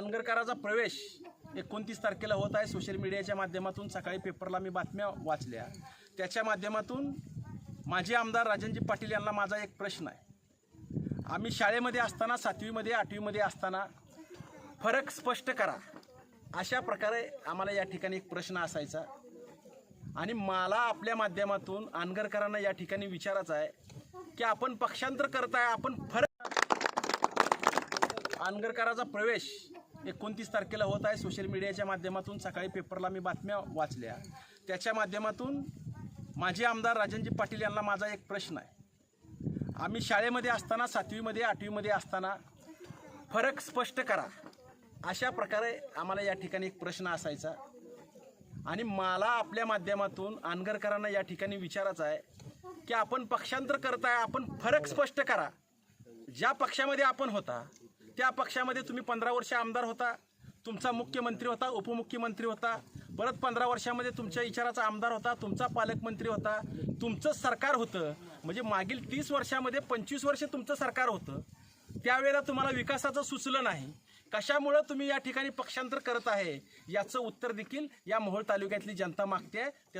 पानगरकराचा प्रवेश एकोणतीस तारखेला होत आहे. सोशल मीडियाच्या माध्यमातून सकाळी पेपरला मी बातम्या वाचल्या. त्याच्या माध्यमातून माजी आमदार राजनजी पाटील यांना माझा एक प्रश्न आहे. आम्ही शाळेमध्ये असताना सातवीमध्ये आठवीमध्ये असताना फरक स्पष्ट करा. अशा प्रकारे आम्हाला या ठिकाणी एक प्रश्न असायचा. आणि मला आपल्या माध्यमातून आनगरकरांना या ठिकाणी विचारायचं आहे की आपण पक्षांतर करताय आपण फरक आनगरकराचा प्रवेश एकोणतीस तारखेला होत आहे सोशल मीडियाच्या माध्यमातून. सकाळी पेपरला मी बातम्या वाचल्या. त्याच्या माध्यमातून माझे आमदार राजनजी पाटील यांना माझा एक प्रश्न आहे. आम्ही शाळेमध्ये असताना सातवीमध्ये आठवीमध्ये असताना फरक स्पष्ट करा. अशा प्रकारे आम्हाला या ठिकाणी एक प्रश्न असायचा. आणि मला आपल्या माध्यमातून आनगरकरांना या ठिकाणी विचारायचं आहे की आपण पक्षांतर करताय आपण फरक स्पष्ट करा. ज्या पक्षामध्ये आपण होता त्या पक्षामध्ये तुम्ही पंधरा वर्ष आमदार होता तुमचा मुख्यमंत्री होता उपमुख्यमंत्री होता परत पंधरा वर्षामध्ये तुमच्या इचाराचा आमदार होता तुमचा पालकमंत्री होता तुमचं सरकार होतं म्हणजे मागील तीस वर्षामध्ये पंचवीस वर्ष तुमचं सरकार होतं त्यावेळेला तुम्हाला विकासाचं सुचलं नाही. कशामुळं तुम्ही या ठिकाणी पक्षांतर करत आहे? याचं उत्तर देखील या मोहोळ तालुक्यातली जनता मागते आहे.